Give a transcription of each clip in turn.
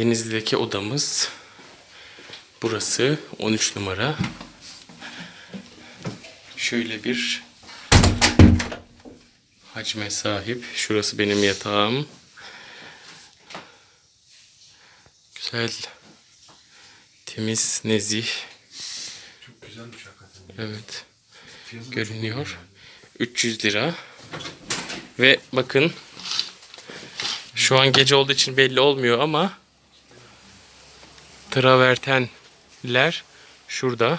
Denizli'deki odamız. Burası 13 numara. Şöyle bir hacme sahip. Şurası benim yatağım. Güzel, temiz, nezih. Çok güzelmiş hakikaten. Evet, Fiyatı görünüyor. 300 lira. Ve bakın şu an gece olduğu için belli olmuyor ama travertenler şurada.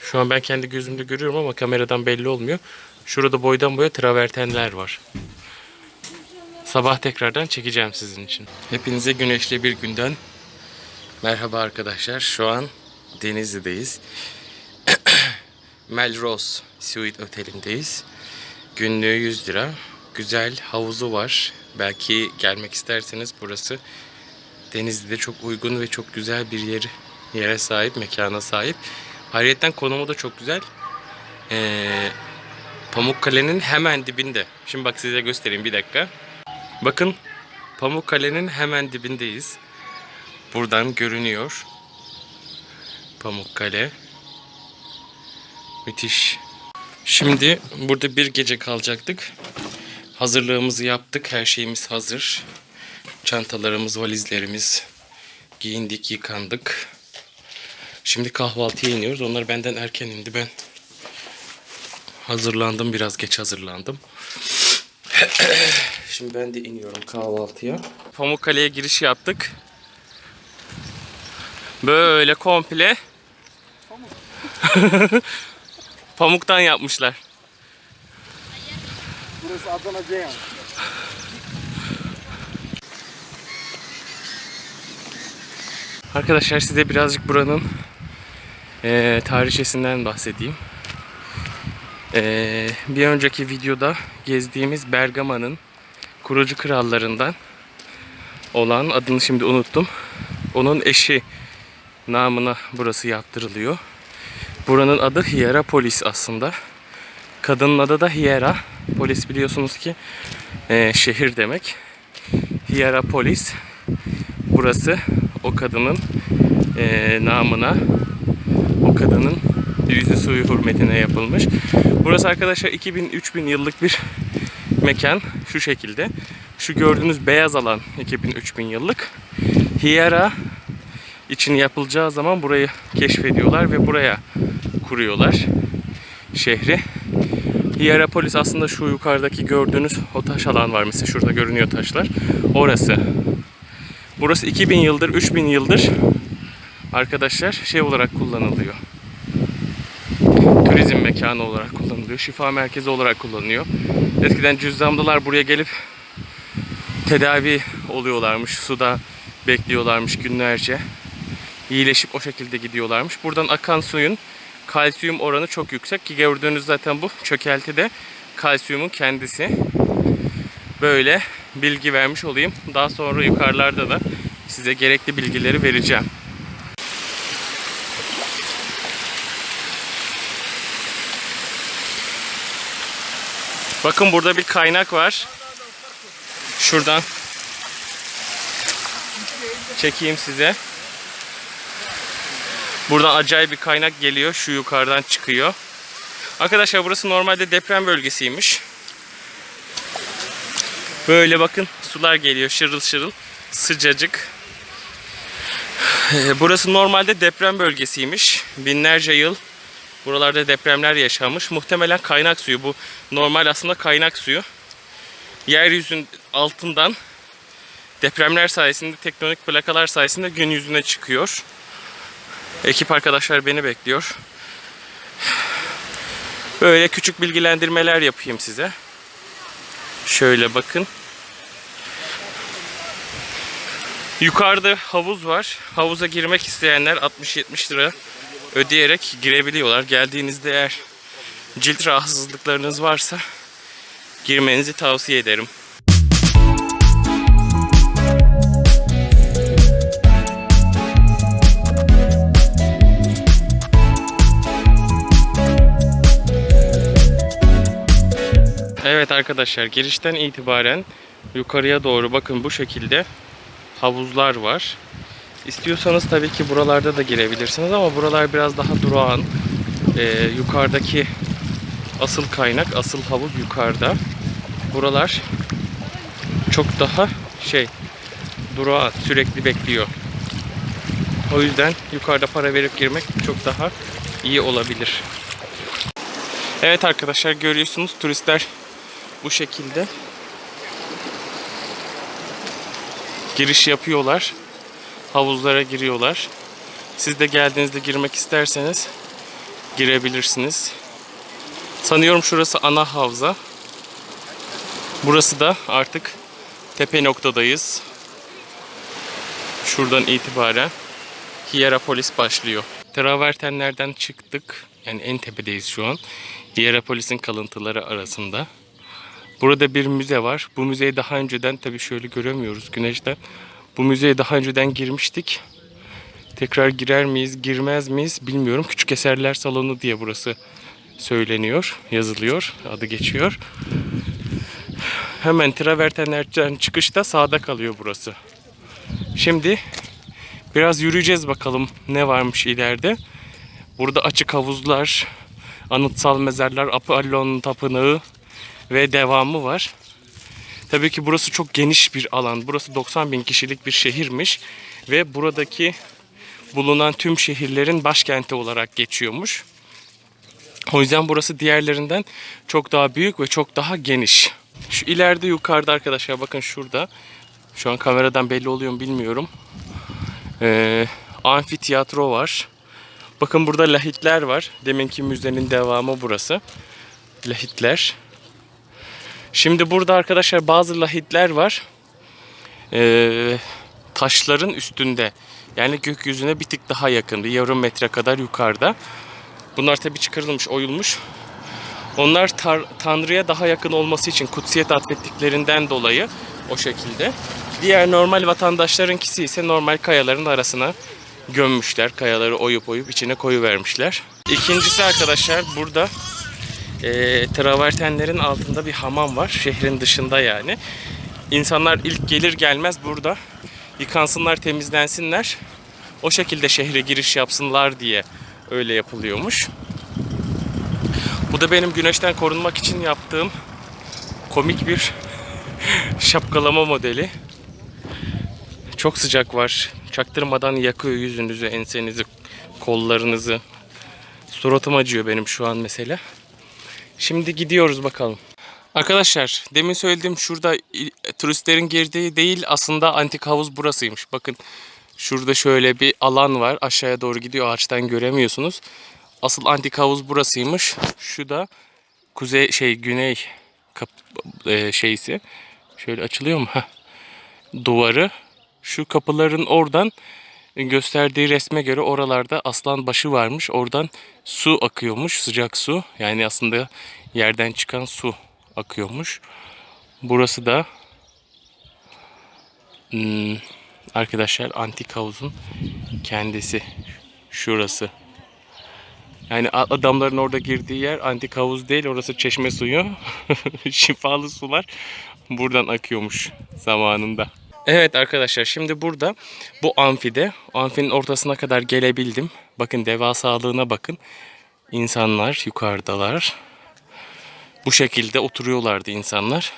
Şu an ben kendi gözümde görüyorum ama kameradan belli olmuyor. Şurada boydan boya travertenler var. Sabah tekrardan çekeceğim sizin için. Hepinize güneşli bir günden merhaba arkadaşlar. Şu an Denizli'deyiz. Melrose Suite Oteli'ndeyiz. Günlüğü 100 lira. Güzel havuzu var. Belki gelmek isterseniz burası Denizli'de çok uygun ve çok güzel bir yeri yere sahip, mekana sahip. Ayrıca konumu da çok güzel. Ee, Pamukkale'nin hemen dibinde. Şimdi bak size göstereyim bir dakika. Bakın Pamukkale'nin hemen dibindeyiz. Buradan görünüyor. Pamukkale. Müthiş. Şimdi burada bir gece kalacaktık. Hazırlığımızı yaptık. Her şeyimiz hazır. Çantalarımız, valizlerimiz giyindik, yıkandık. Şimdi kahvaltıya iniyoruz. Onlar benden erken indi. Ben hazırlandım. Biraz geç hazırlandım. Şimdi ben de iniyorum kahvaltıya. Pamukkale'ye giriş yaptık. Böyle komple pamuktan yapmışlar. Burası Adana Ceyhan. Arkadaşlar size birazcık buranın eee tarihçesinden bahsedeyim. Eee, bir önceki videoda gezdiğimiz Bergama'nın kurucu krallarından olan adını şimdi unuttum. Onun eşi namına burası yaptırılıyor. Buranın adı Hierapolis aslında. Kadının adı da Hiera. Polis biliyorsunuz ki eee, şehir demek. Hierapolis burası o kadının eee, namına o kadının yüzü suyu hürmetine yapılmış. Burası arkadaşlar 2000-3000 yıllık bir mekan şu şekilde. Şu gördüğünüz beyaz alan 2000-3000 yıllık. Hiera için yapılacağı zaman burayı keşfediyorlar ve buraya kuruyorlar şehri. Hierapolis aslında şu yukarıdaki gördüğünüz o taş alan var mesela şurada görünüyor taşlar. Orası. Burası 2000 yıldır, 3000 yıldır arkadaşlar şey olarak kullanılıyor. Turizm mekanı olarak kullanılıyor. Şifa merkezi olarak kullanılıyor. Eskiden cüzzamlılar buraya gelip tedavi oluyorlarmış. Suda bekliyorlarmış günlerce. İyileşip o şekilde gidiyorlarmış. Buradan akan suyun kalsiyum oranı çok yüksek ki gördüğünüz zaten bu çökeltide kalsiyumun kendisi. Böyle bilgi vermiş olayım. Daha sonra yukarılarda da size gerekli bilgileri vereceğim. Bakın burada bir kaynak var. Şuradan çekeyim size. Buradan acayip bir kaynak geliyor. Şu yukarıdan çıkıyor. Arkadaşlar burası normalde deprem bölgesiymiş. Böyle bakın sular geliyor şırıl şırıl. Sıcacık. Ee, Burası normalde deprem bölgesiymiş. Binlerce yıl buralarda depremler yaşanmış. Muhtemelen kaynak suyu. Bu normal aslında kaynak suyu. Yeryüzünün altından depremler sayesinde, tektonik plakalar sayesinde gün yüzüne çıkıyor. Ekip arkadaşlar beni bekliyor. Böyle küçük bilgilendirmeler yapayım size. Şöyle bakın. Yukarıda havuz var. Havuza girmek isteyenler 60-70 lira ödeyerek girebiliyorlar. Geldiğinizde eğer cilt rahatsızlıklarınız varsa girmenizi tavsiye ederim. Evet arkadaşlar girişten itibaren yukarıya doğru bakın bu şekilde havuzlar var. İstiyorsanız tabii ki buralarda da girebilirsiniz ama buralar biraz daha durağan. Ee, yukarıdaki asıl kaynak, asıl havuz yukarıda. Buralar çok daha şey durağan, sürekli bekliyor. O yüzden yukarıda para verip girmek çok daha iyi olabilir. Evet arkadaşlar görüyorsunuz turistler bu şekilde giriş yapıyorlar. Havuzlara giriyorlar. Siz de geldiğinizde girmek isterseniz girebilirsiniz. Sanıyorum şurası ana havza. Burası da artık tepe noktadayız. Şuradan itibaren Hierapolis başlıyor. Travertenlerden çıktık. Yani en tepedeyiz şu an. Hierapolis'in kalıntıları arasında. Burada bir müze var. Bu müzeyi daha önceden tabii şöyle göremiyoruz güneşten. Bu müzeye daha önceden girmiştik. Tekrar girer miyiz, girmez miyiz bilmiyorum. Küçük Eserler Salonu diye burası söyleniyor, yazılıyor, adı geçiyor. Hemen travertenlerden çıkışta sağda kalıyor burası. Şimdi biraz yürüyeceğiz bakalım ne varmış ileride. Burada açık havuzlar, anıtsal mezarlar, Apollon Tapınağı ve devamı var. Tabii ki burası çok geniş bir alan. Burası 90 bin kişilik bir şehirmiş ve buradaki bulunan tüm şehirlerin başkenti olarak geçiyormuş. O yüzden burası diğerlerinden çok daha büyük ve çok daha geniş. Şu ileride yukarıda arkadaşlar bakın şurada. Şu an kameradan belli oluyor mu bilmiyorum. Ee, amfiteyatro var. Bakın burada lahitler var. Deminki müzenin devamı burası. Lahitler. Şimdi burada arkadaşlar bazı lahitler var. Ee, taşların üstünde. Yani gökyüzüne bir tık daha yakın. Bir yarım metre kadar yukarıda. Bunlar tabi çıkarılmış, oyulmuş. Onlar Tanrı'ya daha yakın olması için kutsiyet atfettiklerinden dolayı o şekilde. Diğer normal vatandaşlarınkisi ise normal kayaların arasına gömmüşler. Kayaları oyup oyup içine koyu vermişler. İkincisi arkadaşlar burada e, travertenlerin altında bir hamam var. Şehrin dışında yani. İnsanlar ilk gelir gelmez burada yıkansınlar, temizlensinler. O şekilde şehre giriş yapsınlar diye öyle yapılıyormuş. Bu da benim güneşten korunmak için yaptığım komik bir şapkalama modeli. Çok sıcak var. Çaktırmadan yakıyor yüzünüzü, ensenizi, kollarınızı. Suratım acıyor benim şu an mesela. Şimdi gidiyoruz bakalım. Arkadaşlar demin söylediğim şurada turistlerin girdiği değil aslında antik havuz burasıymış. Bakın şurada şöyle bir alan var aşağıya doğru gidiyor ağaçtan göremiyorsunuz. Asıl antik havuz burasıymış. Şu da kuzey şey güney kap, e, şeysi. Şöyle açılıyor mu? Heh. Duvarı. Şu kapıların oradan gösterdiği resme göre oralarda aslan başı varmış. Oradan su akıyormuş, sıcak su. Yani aslında yerden çıkan su akıyormuş. Burası da hmm, arkadaşlar antik havuzun kendisi. Şurası. Yani adamların orada girdiği yer antik havuz değil. Orası çeşme suyu. Şifalı sular buradan akıyormuş zamanında. Evet arkadaşlar şimdi burada bu amfide amfinin ortasına kadar gelebildim. Bakın devasalığına bakın. İnsanlar yukarıdalar. Bu şekilde oturuyorlardı insanlar.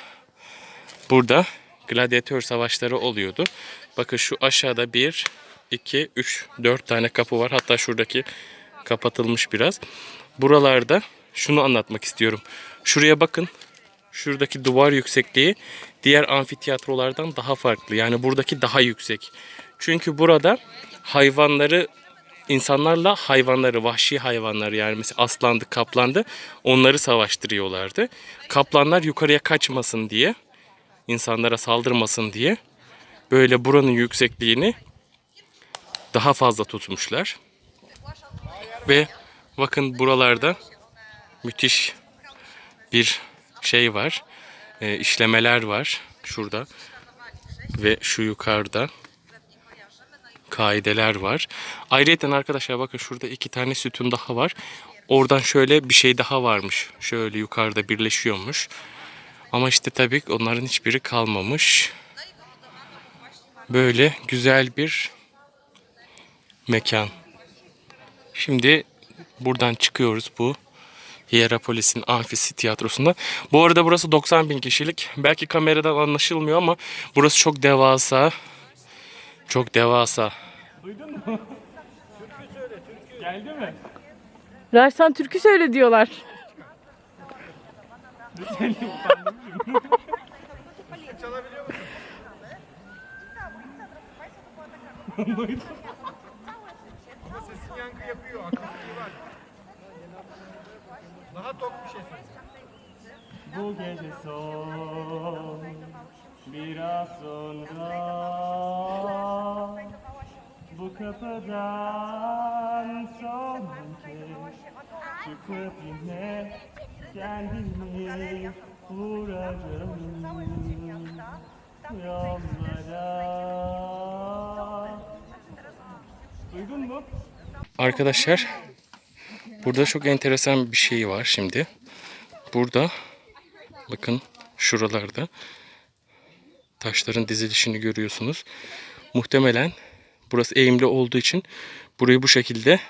Burada gladyatör savaşları oluyordu. Bakın şu aşağıda 1, 2, 3, 4 tane kapı var. Hatta şuradaki kapatılmış biraz. Buralarda şunu anlatmak istiyorum. Şuraya bakın. Şuradaki duvar yüksekliği diğer amfiteyatrolardan daha farklı. Yani buradaki daha yüksek. Çünkü burada hayvanları insanlarla hayvanları, vahşi hayvanları yani mesela aslandı, kaplandı onları savaştırıyorlardı. Kaplanlar yukarıya kaçmasın diye, insanlara saldırmasın diye böyle buranın yüksekliğini daha fazla tutmuşlar. Ve bakın buralarda müthiş bir şey var. E, işlemeler var şurada ve şu yukarıda kaideler var. Ayrıca arkadaşlar bakın şurada iki tane sütun daha var. Oradan şöyle bir şey daha varmış. Şöyle yukarıda birleşiyormuş. Ama işte tabii onların hiçbiri kalmamış. Böyle güzel bir mekan. Şimdi buradan çıkıyoruz bu Hierapolis'in amfisi tiyatrosunda. Bu arada burası 90 bin kişilik. Belki kameradan anlaşılmıyor ama burası çok devasa. Çok devasa. Geldi mi? Raşsan türkü söyle diyorlar. Sesin yankı yapıyor. Daha tok bir şey söyle. Bu gece son biraz sonra bu kapıdan son kez çıkıp yine kendimi vuracağım yollara. Duydun mu? Arkadaşlar burada çok enteresan bir şey var şimdi. Burada bakın şuralarda taşların dizilişini görüyorsunuz. Muhtemelen burası eğimli olduğu için burayı bu şekilde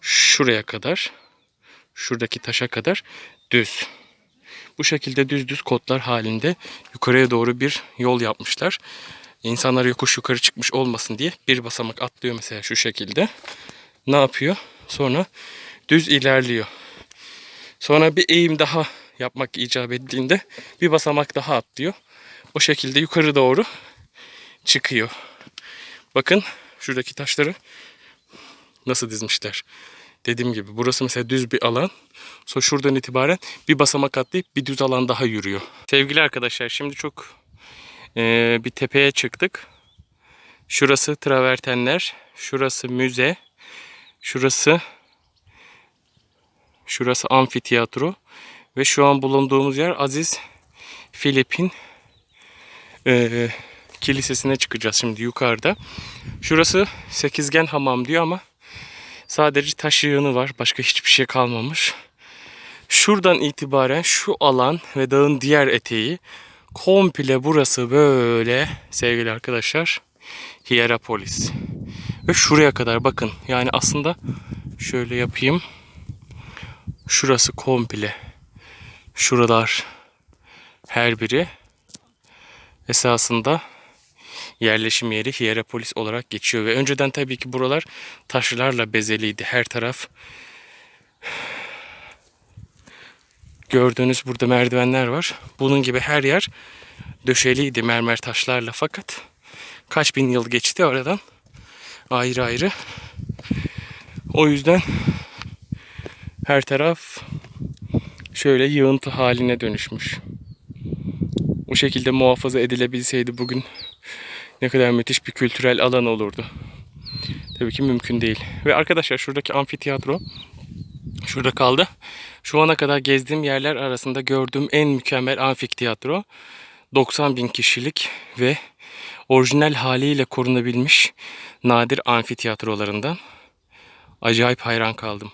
şuraya kadar şuradaki taşa kadar düz. Bu şekilde düz düz kotlar halinde yukarıya doğru bir yol yapmışlar. İnsanlar yokuş yukarı çıkmış olmasın diye bir basamak atlıyor mesela şu şekilde. Ne yapıyor? Sonra düz ilerliyor. Sonra bir eğim daha yapmak icap ettiğinde bir basamak daha atlıyor. O şekilde yukarı doğru çıkıyor. Bakın şuradaki taşları nasıl dizmişler. Dediğim gibi burası mesela düz bir alan. Sonra şuradan itibaren bir basamak atlayıp bir düz alan daha yürüyor. Sevgili arkadaşlar şimdi çok eee, bir tepeye çıktık. Şurası travertenler, şurası müze, şurası Şurası amfiteyatro ve şu an bulunduğumuz yer Aziz Filip'in eee, kilisesine çıkacağız şimdi yukarıda. Şurası sekizgen hamam diyor ama sadece taş yığını var. Başka hiçbir şey kalmamış. Şuradan itibaren şu alan ve dağın diğer eteği komple burası böyle sevgili arkadaşlar Hierapolis. Ve şuraya kadar bakın yani aslında şöyle yapayım. Şurası komple. Şuralar her biri esasında yerleşim yeri Hierapolis olarak geçiyor ve önceden tabii ki buralar taşlarla bezeliydi. Her taraf gördüğünüz burada merdivenler var. Bunun gibi her yer döşeliydi mermer taşlarla fakat kaç bin yıl geçti aradan ayrı ayrı. O yüzden her taraf şöyle yığıntı haline dönüşmüş. O şekilde muhafaza edilebilseydi bugün ne kadar müthiş bir kültürel alan olurdu. Tabii ki mümkün değil. Ve arkadaşlar şuradaki amfiteyatro şurada kaldı. Şu ana kadar gezdiğim yerler arasında gördüğüm en mükemmel amfiteyatro. 90 bin kişilik ve orijinal haliyle korunabilmiş nadir amfiteyatrolarından. Acayip hayran kaldım.